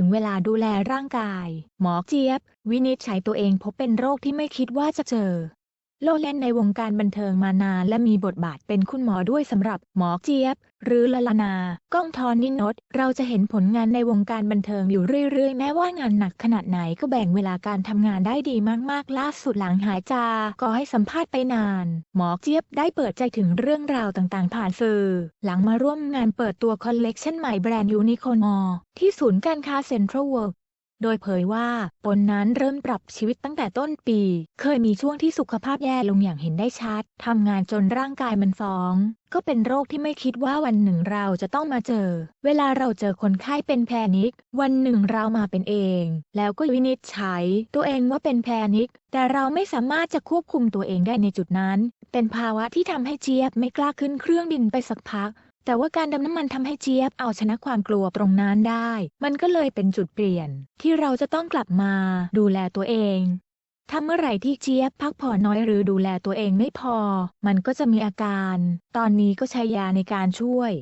ถึงเวลาดูแลร่างกาย หมอเจี๊ยบ วินิจฉัยตัวเองพบเป็นโรคที่ไม่คิดว่าจะเจอ โลเล่นในวงการบันเทิงมานานและมีบทบาทเป็นคุณหมอด้วยสำหรับหมอเจี๊ยบ หรือละลานา ก้องทอนนินนท์เราจะเห็นผลงานในวงการบันเทิงอยู่เรื่อยๆ แม้ว่างานหนักขนาดไหนก็แบ่งเวลาการทำงานได้ดีมากๆ ล่าสุดหลังหายจาก็ให้สัมภาษณ์ไปนาน หมอเจี๊ยบได้เปิดใจถึงเรื่องราวต่างๆ ผ่านสื่อ หลังมาร่วมงานเปิดตัวคอลเลกชันใหม่แบรนด์ยูนิโคมอที่ศูนย์การค้าเซ็นทรัลเวิลด์ โดยเผยว่าตนนั้นเริ่มปรับชีวิตตั้งแต่ต้นปี เคยมีช่วงที่สุขภาพแย่ลงอย่างเห็นได้ชัด ทำงานจนร่างกายมันฟ้อง ก็เป็นโรคที่ไม่คิดว่าวันหนึ่งเราจะต้องมาเจอ เวลาเราเจอคนไข้เป็นแพนิค วันหนึ่งเรามาเป็นเอง แล้วก็วินิจฉัยตัวเองว่าเป็นแพนิค แต่เราไม่สามารถจะควบคุมตัวเองได้ในจุดนั้น เป็นภาวะที่ทำให้เจี๊ยบไม่กล้าขึ้นเครื่องบินไปสักพัก แต่ว่าการดำน้ำมันทำให้เจี๊ยบเอาชนะความกลัวตรงนั้นได้ มันก็เลยเป็นจุดเปลี่ยน ที่เราจะต้องกลับมาดูแลตัวเองถ้าเมื่อไหร่ที่เจี๊ยบพักผ่อนน้อยหรือดูแลตัวเองไม่พอ มันก็จะมีอาการ ตอนนี้ก็ใช้ยาในการช่วย